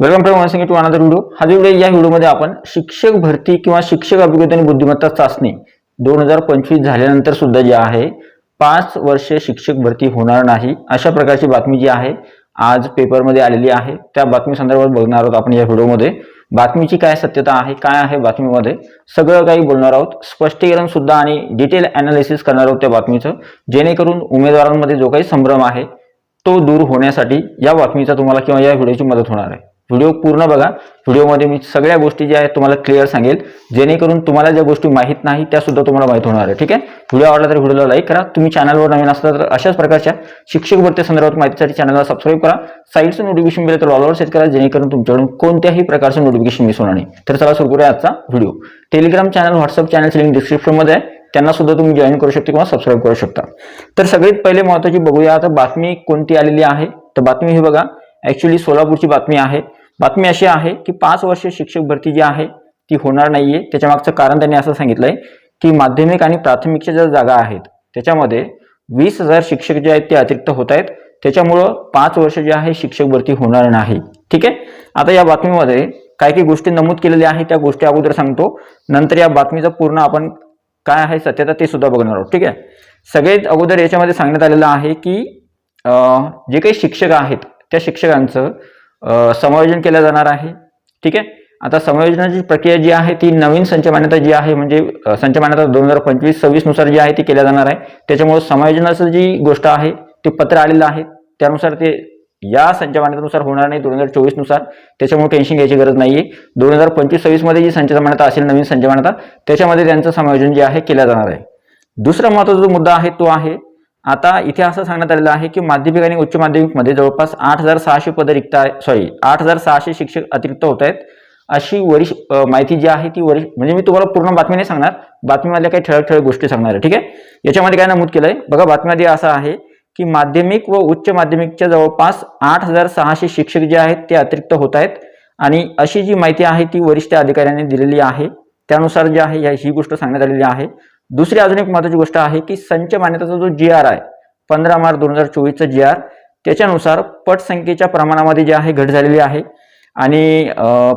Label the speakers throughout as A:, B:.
A: Welcome to one to another video हा जो video या व्हिडिओमध्ये आपण शिक्षक भरती किंवा शिक्षक अभिज्ञता आणि बुद्धिमत्ता चाचणी दोन हजार पंचवीस झाल्यानंतर सुद्धा जे आहे पाच वर्ष शिक्षक भरती होणार नाही. अशा प्रकारची बातमी जी आहे आज पेपरमध्ये आलेली आहे. त्या बातमी संदर्भात बघणार आहोत आपण या व्हिडिओमध्ये बातमीची काय सत्यता आहे काय आहे बातमीमध्ये सगळं काही बोलणार आहोत. स्पष्टीकरण सुद्धा आणि डिटेल अनालिसिस करणार आहोत त्या बातमीचं. जेणेकरून उमेदवारांमध्ये जो काही संभ्रम आहे तो दूर होण्यासाठी या बातमीचा तुम्हाला किंवा या व्हिडिओची मदत होणार आहे. व्हिडिओ पूर्ण बघा. व्हिडिओमध्ये मी सगळ्या गोष्टी ज्या आहेत तुम्हाला क्लिअर सांगेल. जेणेकरून तुम्हाला ज्या गोष्टी माहीत नाही त्या सुद्धा तुम्हाला माहीत होणार आहे. ठीक आहे? व्हिडिओ आवडला तर व्हिडिओला लाईक करा. तुम्ही चॅनलवर नवीन असता तर अशाच प्रकारच्या शिक्षक भरती संदर्भात माहितीसाठी चॅनलला सबस्क्राईब करा. साईडचं नोटिफिकेशन मिळेल तर ऑलवर सेट करा जेणेकरून तुमच्याकडून कोणत्याही प्रकारचं नोटिफिकेशन मिस होणार नाही. तर चला सुरू करूया आजचा व्हिडिओ. टेलिग्राम चॅनल व्हॉट्सअप चॅनलची लिंक डिस्क्रिप्शनमध्ये आहे. त्यांना सुद्धा तुम्ही जॉईन करू शकता किंवा सबस्क्राईब करू शकता. तर सगळ्यात पहिले महत्वाची बघूया आता बातमी कोणती आलेली आहे. तर बातमी ही बघा. ॲक्च्युली सोलापूरची बातमी आहे. बातमी अशी आहे की पाच वर्ष शिक्षक भरती जी आहे ती होणार नाहीये. त्याच्या मागचं कारण त्यांनी असं सांगितलंय की माध्यमिक आणि प्राथमिकच्या ज्या जागा आहेत त्याच्यामध्ये वीस हजार शिक्षक जे आहेत ते अतिरिक्त होत आहेत. त्याच्यामुळं पाच वर्ष जे आहे शिक्षक भरती होणार नाही. ठीक आहे? आता या बातमीमध्ये काही काही गोष्टी नमूद केलेल्या आहेत त्या गोष्टी अगोदर सांगतो. नंतर या बातमीचा पूर्ण आपण काय आहे सत्यता ते सुद्धा बघणार आहोत. ठीक आहे? सगळ्यात अगोदर याच्यामध्ये सांगण्यात आलेलं आहे की जे काही शिक्षक आहेत त्या शिक्षकांचं समायोजन केलं जाणार आहे. ठीक आहे? आता समायोजनाची प्रक्रिया जी आहे ती नवीन संच मान्यता जी आहे म्हणजे संच मान्यता दोन हजार पंचवीस सव्वीसनुसार जी आहे ती केल्या जाणार आहे. त्याच्यामुळे समायोजनाचं जी गोष्ट आहे ते पत्र आलेलं आहे. त्यानुसार ते या संच मान्यतेनुसार होणार नाही दोन हजार चोवीसनुसार. त्याच्यामुळे टेन्शन घ्यायची गरज नाहीये. दोन हजार पंचवीस सव्वीसमध्ये जी संच मान्यता असेल नवीन संच मान्यता त्याच्यामध्ये त्यांचं समायोजन जे आहे केलं जाणार आहे. दुसरा महत्त्वाचा जो मुद्दा आहे तो आहे आता इथे असं सांगण्यात आलेलं आहे की माध्यमिक आणि उच्च माध्यमिकमध्ये जवळपास आठ हजार सहाशे पद रिक्त आहे. सॉरी आठ हजार सहाशे शिक्षक अतिरिक्त होत आहेत. अशी वरिष्ठ माहिती जी आहे ती वरिष्ठ म्हणजे मी तुम्हाला पूर्ण बातमी नाही सांगणार. बातमीमधल्या काही ठळक ठळक गोष्टी सांगणार आहे ठीक आहे? याच्यामध्ये काय नमूद केलंय? बघा बातमीमध्ये असं आहे की माध्यमिक व उच्च माध्यमिकच्या जवळपास आठ हजार सहाशे शिक्षक जे आहेत ते अतिरिक्त होत आहेत. आणि अशी जी माहिती आहे ती वरिष्ठ अधिकाऱ्यांनी दिलेली आहे. त्यानुसार जे आहे या- ही गोष्ट सांगण्यात आलेली आहे. दुसरी अजून एक महत्वाची गोष्ट आहे की संच मान्यताचा जो जी आर आहे पंधरा मार्च दोन हजार चोवीसचा जी आर त्याच्यानुसार पटसंख्येच्या प्रमाणामध्ये जे आहे घट झालेली आहे. आणि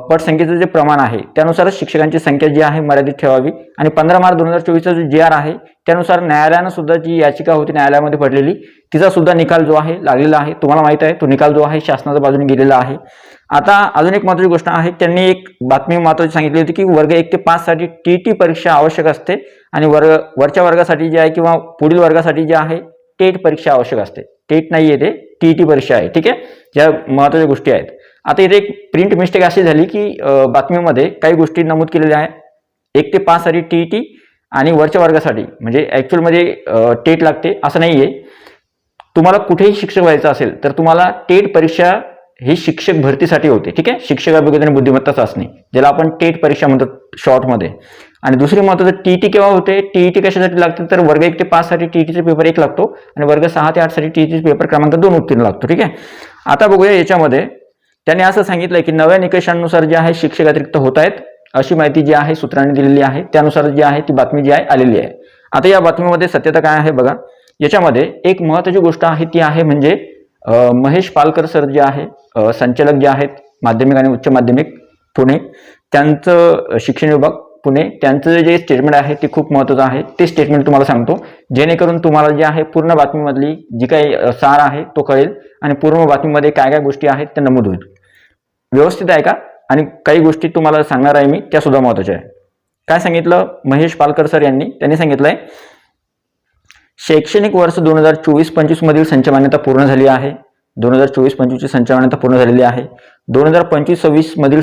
A: पटसंख्येचं जे प्रमाण आहे त्यानुसारच शिक्षकांची संख्या जी आहे मर्यादित ठेवावी. आणि पंधरा मार्च दोन हजार चोवीसचा जो जी आर आहे त्यानुसार न्यायालयानं सुद्धा जी याचिका होती न्यायालयामध्ये पडलेली तिचा सुद्धा निकाल जो आहे लागलेला आहे. तुम्हाला माहीत आहे तो निकाल जो आहे शासनाच्या बाजूने गेलेला आहे. आता अजून एक महत्वाची गोष्ट आहे त्यांनी एक बातमी महत्वाची सांगितली होती की वर्ग एक ते पाच साठी टी टी परीक्षा आवश्यक असते आणि वर्ग वरच्या वर्गासाठी जे आहे किंवा पुढील वर्गासाठी जे आहे टेट परीक्षा आवश्यक असते. टेट नाही आहे ते टी टी परीक्षा आहे ठीक आहे? ज्या महत्त्वाच्या गोष्टी आहेत. आता इथे एक प्रिंट मिस्टेक अशी झाली की बातमीमध्ये काही गोष्टी नमूद केलेल्या आहेत. एक ते पाच साठी टी टी आणि वरच्या वर्गासाठी म्हणजे ॲक्च्युअलमध्ये टेट लागते असं नाही आहे तुम्हाला कुठेही शिक्षक व्हायचं असेल तर तुम्हाला टेट परीक्षा ही शिक्षक भरतीसाठी होते ठीक आहे? शिक्षक अभिज्ञता आणि बुद्धिमत्ता चाचणी ज्याला आपण टेट परीक्षा म्हणतो शॉर्टमध्ये. आणि दुसरी महत्वाचं टी टी केव्हा होते? टी टी कशासाठी लागते? तर वर्ग एक ते पाच साठी टीईटीचा पेपर एक लागतो आणि वर्ग सहा ते आठसाठी टीईटीचा पेपर क्रमांक दोन उत्तीर्ण लागतो ठीक आहे? आता बघूया याच्यामध्ये त्यांनी असं सांगितलंय की नव्या निकषांनुसार जे आहे शिक्षक अतिरिक्त होत आहेत अशी माहिती जी आहे सूत्रांनी दिलेली आहे त्यानुसार जी आहे ती बातमी जी आहे आलेली आहे. आता या बातमीमध्ये सत्यता काय आहे बघा. याच्यामध्ये एक महत्वाची गोष्ट आहे ती आहे म्हणजे महेश पालकर सर जे आहे संचालक जे आहेत माध्यमिक आणि उच्च माध्यमिक पुणे. त्यांचं शिक्षण विभाग पुणे. त्यांचं जे स्टेटमेंट आहे ते खूप महत्वाचं आहे. ते स्टेटमेंट तुम्हाला सांगतो. जेणेकरून तुम्हाला जे आहे पूर्ण बातमीमधली जी काही सार आहे तो कळेल आणि पूर्ण बातमीमध्ये काय काय गोष्टी आहेत त्या नमूद होईल. व्यवस्थित आहे का? आणि काही गोष्टी तुम्हाला सांगणार आहे मी त्या सुद्धा महत्त्वाच्या आहे काय सांगितलं? महेश पालकर सर यांनी त्यांनी सांगितलं आहे शैक्षणिक वर्ष दोन हजार चोवीस पंचवीस मधील पूर्ण झाली आहे. दोन हजार चोवीस पंचवीसची संचमान्यता पूर्ण झालेली आहे. दोन हजार पंचवीस सव्वीस मधील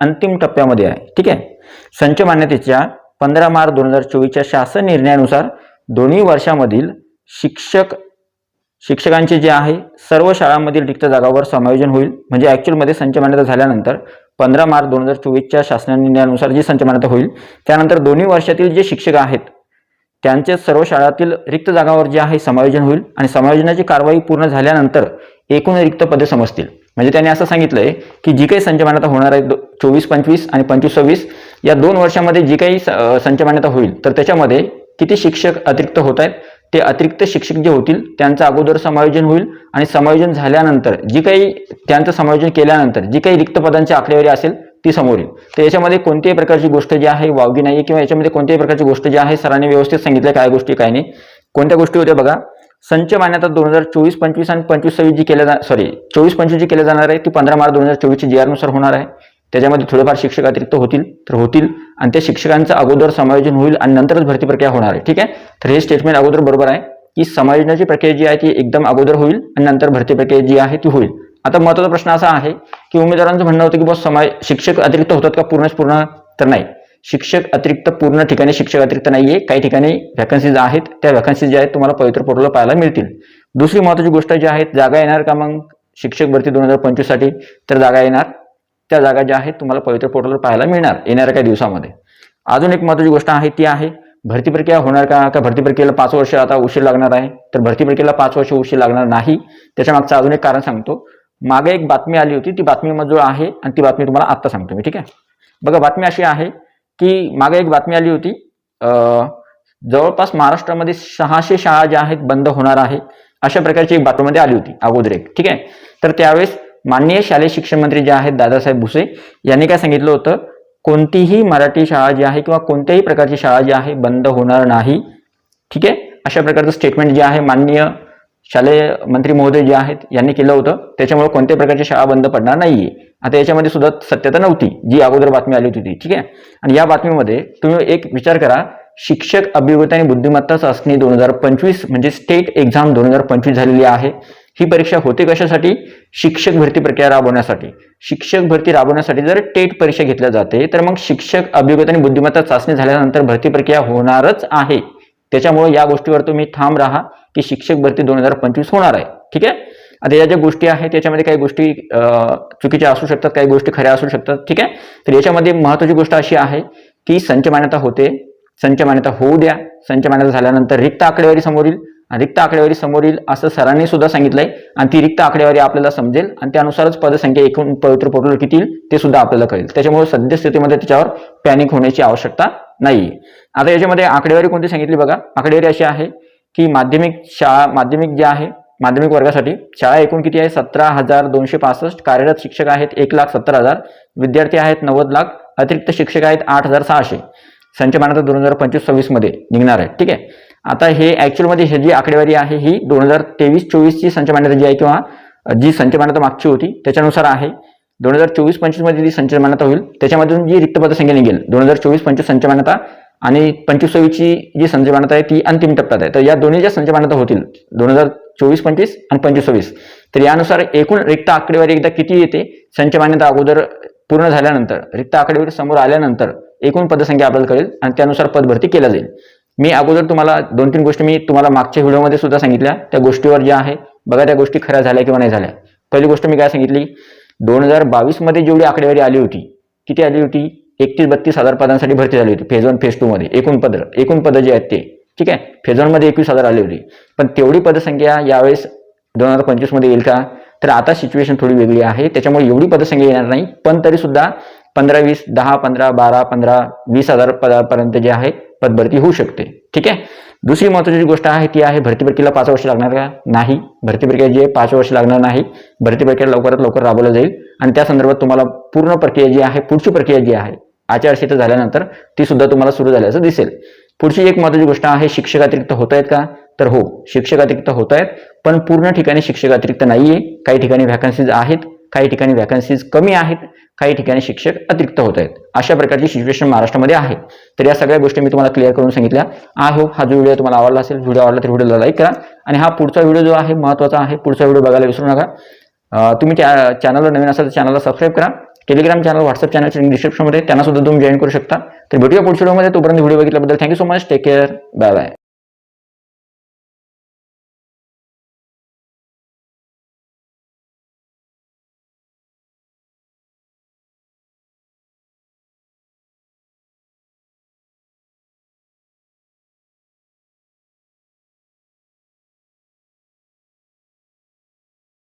A: अंतिम टप्प्यामध्ये आहे. ठीक आहे? संच मान्यतेच्या पंधरा मार्च दोन हजार चोवीसच्या शासन निर्णयानुसार दोन्ही वर्षामधील शिक्षक शिक्षकांचे जे आहे सर्व शाळांमधील रिक्त जागावर समायोजन होईल. म्हणजे ॲक्च्युअलमध्ये संचमान्यता झाल्यानंतर पंधरा मार्च दोन हजार चोवीसच्या शासन निर्णयानुसार जी संचमान्यता होईल त्यानंतर दोन्ही वर्षातील जे शिक्षक आहेत त्यांचे सर्व शाळातील रिक्त जागावर जे आहे समायोजन होईल आणि समायोजनाची कारवाई पूर्ण झाल्यानंतर एकूण रिक्त पदे समजतील. म्हणजे त्यांनी असं सांगितलंय की जी काही संचमान्यता होणार आहे चोवीस पंचवीस आणि पंचवीस सव्वीस या दोन वर्षामध्ये जी काही स- होईल तर त्याच्यामध्ये किती शिक्षक अतिरिक्त होत आहेत ते अतिरिक्त शिक्षक जे होतील त्यांचं अगोदर समायोजन होईल आणि समायोजन झाल्यानंतर जी काही त्यांचं समायोजन केल्यानंतर जी काही रिक्त पदांची आकडेवारी असेल ती समोर येईल. तर याच्यामध्ये कोणत्याही प्रकारची गोष्ट जी आहे वावगी नाही किंवा याच्यामध्ये कोणत्याही प्रकारची गोष्ट जी आहे सरांनी व्यवस्थित सांगितलं काय गोष्टी काय नाही. कोणत्या गोष्टी होत्या बघा? संच मान्यता दोन हजार चोवीस पंचवीस आणि पंचवीस सव्वीस जी केल्या जा सॉरी चोवीस पंचवीस जी केल्या जाणार आहे ती पंधरा मार्च दोन हजार चोवीसची जी आरनुसार होणार आहे. त्याच्यामध्ये थोडेफार शिक्षक अतिरिक्त होतील तर होतील. आणि त्या शिक्षकांचं अगोदर समायोजन होईल आणि नंतरच भरती प्रक्रिया होणार आहे ठीक आहे? तर हे स्टेटमेंट अगोदर बरोबर आहे की समायोजनाची प्रक्रिया जी आहे ती एकदम अगोदर होईल आणि नंतर भरती प्रक्रिया जी आहे ती होईल. आता महत्त्वाचा प्रश्न असा आहे की उमेदवारांचं म्हणणं होतं की बस समाज शिक्षक अतिरिक्त होतात का पूर्णच पूर्ण तर नाही. शिक्षक अतिरिक्त पूर्ण ठिकाणी शिक्षक अतिरिक्त नाहीये. काही ठिकाणी व्हॅकन्सीज आहेत. त्या व्हॅकन्सीज ज्या आहेत तुम्हाला पवित्र पोर्टलला पाहायला मिळतील. दुसरी महत्वाची गोष्ट जी आहे जागा येणार का मग? शिक्षक भरती दोन हजार पंचवीससाठी तर जागा येणार. त्या जागा ज्या आहेत तुम्हाला पवित्र पोर्टलवर पाहायला मिळणार. येणाऱ्या काही दिवसामध्ये. अजून एक महत्वाची गोष्ट आहे ती आहे भरती प्रक्रिया होणार का? का भरती प्रक्रियेला पाच वर्ष आता उशीर लागणार आहे? तर भरती प्रक्रियेला पाच वर्ष उशीर लागणार नाही. त्याच्या मागचं अजून एक कारण सांगतो. मागे एक बातमी आली होती ती बातमी मजूर आहे आणि ती बातमी तुम्हाला आत्ता सांगतो मी ठीक आहे? बघा बातमी अशी आहे की मागे एक बातमी आली होती जवळपास महाराष्ट्रामध्ये सहाशे शाळा ज्या आहेत बंद होणार आहे अशा प्रकारची एक बातमीमध्ये आली होती अगोदर एक ठीक आहे? तर त्यावेळेस माननीय शालेय शिक्षण मंत्री जे आहेत दादासाहेब भुसे यांनी काय सांगितलं होतं? कोणतीही मराठी शाळा जी आहे किंवा कोणत्याही प्रकारची शाळा जी आहे बंद होणार नाही ठीक आहे? अशा प्रकारचं स्टेटमेंट जे आहे माननीय शालेय मंत्री महोदय जे आहेत यांनी केलं होतं. त्याच्यामुळे कोणत्याही प्रकारची शाळा बंद पडणार नाहीये. आता याच्यामध्ये सुद्धा सत्यता नव्हती जी अगोदर बातमी आली होती ती ठीक आहे? आणि या बातमीमध्ये तुम्ही एक विचार करा शिक्षक अभियोगिता आणि बुद्धिमत्ता चाचणी दोन हजार पंचवीस म्हणजे स्टेट एक्झाम दोन हजार पंचवीस झालेली आहे. ही परीक्षा होते कशासाठी? शिक्षक भरती प्रक्रिया राबवण्यासाठी. शिक्षक भरती राबवण्यासाठी जर टेट परीक्षा घेतल्या जाते तर मग शिक्षक अभियोगिता आणि बुद्धिमत्ता चाचणी झाल्यानंतर भरती प्रक्रिया होणारच आहे. त्याच्यामुळे या गोष्टीवर तुम्ही ठाम राहा की शिक्षक भरती दोन हजार पंचवीस होणार आहे. ठीक आहे? आता या ज्या गोष्टी आहेत त्याच्यामध्ये काही गोष्टी चुकीच्या असू शकतात काही गोष्टी खऱ्या असू शकतात. ठीक आहे? तर याच्यामध्ये महत्वाची गोष्ट अशी आहे की संच मान्यता होते संच मान्यता होऊ द्या. संच मान्यता झाल्यानंतर रिक्त आकडेवारी समोरील रिक्त आकडेवारी समोर येईल असं सरांनी सुद्धा सांगितलंय. आणि ती रिक्त आकडेवारी आपल्याला समजेल आणि त्यानुसारच पदसंख्या एकूण पवित्र पोर्टल किती येईल ते सुद्धा आपल्याला कळेल. त्याच्यामुळे सद्यस्थितीमध्ये त्याच्यावर पॅनिक होण्याची आवश्यकता नाही आता याच्यामध्ये आकडेवारी कोणती सांगितली बघा. आकडेवारी अशी आहे की माध्यमिक शाळा माध्यमिक जे आहे माध्यमिक वर्गासाठी शाळा एकूण किती आहे? सतरा हजार दोनशे पासष्ट. कार्यरत शिक्षक आहेत एक लाख सत्तर हजार. विद्यार्थी आहेत नव्वद लाख. अतिरिक्त शिक्षक आहेत आठ हजार सहाशे. संच मान्यता दोन हजार पंचवीस सव्वीसमध्ये निघणार आहे. ठीक आहे? आता हे ॲक्च्युअलमध्ये मध्ये जी आकडेवारी आहे ही दोन हजार तेवीस चोवीसची संच मान्यता जी आहे किंवा जी संच मान्यता मागची होती त्याच्यानुसार आहे. दोन हजार चोवीस पंचवीसमध्ये जी संच मान्यता होईल त्याच्यामधून जी रिक्त पदसंख्या निघेल दोन हजार चोवीस पंचवीस संच मान्यता आणि पंचवीस सव्वीसची जी संच मान्यता आहे ती अंतिम टप्प्यात आहे. तर या दोन्ही ज्या संच मान्यता होतील दोन हजार चोवीस पंचवीस आणि पंचवीस सव्वीस तर यानुसार एकूण रिक्त आकडेवारी एकदा किती येते? संच मान्यता अगोदर पूर्ण झाल्यानंतर रिक्त आकडेवारी समोर आल्यानंतर एकूण पदसंख्या आपल्याला कळेल आणि त्यानुसार पदभरती केल्या जाईल. मी अगोदर तुम्हाला दोन तीन गोष्टी मी तुम्हाला मागच्या व्हिडिओमध्ये सुद्धा सांगितल्या. त्या गोष्टीवर ज्या आहे बघा त्या गोष्टी खऱ्या झाल्या किंवा नाही झाल्या. पहिली गोष्ट मी काय सांगितली? दोन हजार बावीसमध्ये जेवढी आकडेवारी आली होती किती आली होती? एकतीस बत्तीस हजार पदांसाठी भरती झाली होती फेज वन फेज टू मध्ये. एकूण पद एकूण पदं जे आहेत ते. ठीक आहे? फेज वनमध्ये एकवीस हजार आली होती. पण तेवढी पदसंख्या यावेळेस दोन हजार पंचवीसमध्ये येईल का? तर आता सिच्युएशन थोडी वेगळी आहे. त्याच्यामुळे एवढी पदसंख्या येणार नाही. पण तरी सुद्धा पंधरा वीस दहा पंधरा बारा पंधरा वीस हजार पदापर्यंत जे आहे पदभरती होऊ शकते. ठीक आहे? दुसरी महत्वाची गोष्ट आहे ती आहे भरती प्रक्रियेला पाच वर्ष लागणार का? नाही. भरती प्रक्रिया जी आहे पाच वर्ष लागणार नाही. भरती प्रक्रिया लवकरात लवकर राबवलं जाईल. आणि त्या संदर्भात तुम्हाला पूर्ण प्रक्रिया जी आहे पुढची प्रक्रिया जी आहे आचारसंहिता झाल्यानंतर ती सुद्धा तुम्हाला सुरू झाल्याचं दिसेल. पुढची एक महत्वाची गोष्ट आहे शिक्षक अतिरिक्त होत आहेत का? तर हो शिक्षक अतिरिक्त होत आहेत पण पूर्ण ठिकाणी शिक्षक अतिरिक्त नाहीये. काही ठिकाणी व्हॅकन्सीज आहेत. काही ठिकाणी व्हॅकन्सीज कमी आहेत काही ठिकाणी शिक्षक अतिरिक्त होत आहेत. अशा प्रकारची सिच्युएशन महाराष्ट्रामध्ये आहे. तर या सगळ्या गोष्टी मी तुम्हाला क्लिअर करून सांगितल्या. आय होप हा जो व्हिडिओ तुम्हाला आवडला असेल व्हिडिओ आवडला तर व्हिडिओला लाईक करा. आणि हा पुढचा व्हिडिओ जो आहे महत्त्वाचा आहे पुढचा व्हिडिओ बघायला विसरू नका. तुम्ही त्या चॅनलवर नवीन असाल तर चॅनलला सबस्क्राईब करा. टेलिग्राम चॅनल व्हॉट्सअप चॅनलच्या डिस्क्रिप्शनमध्ये त्यांना सुद्धा तुम्ही जॉईन करू शकता. तर भेटूया पुढच्या व्हिडिओमध्ये तोपर्यंत video बघितल्याबद्दल thank you so much take care bye bye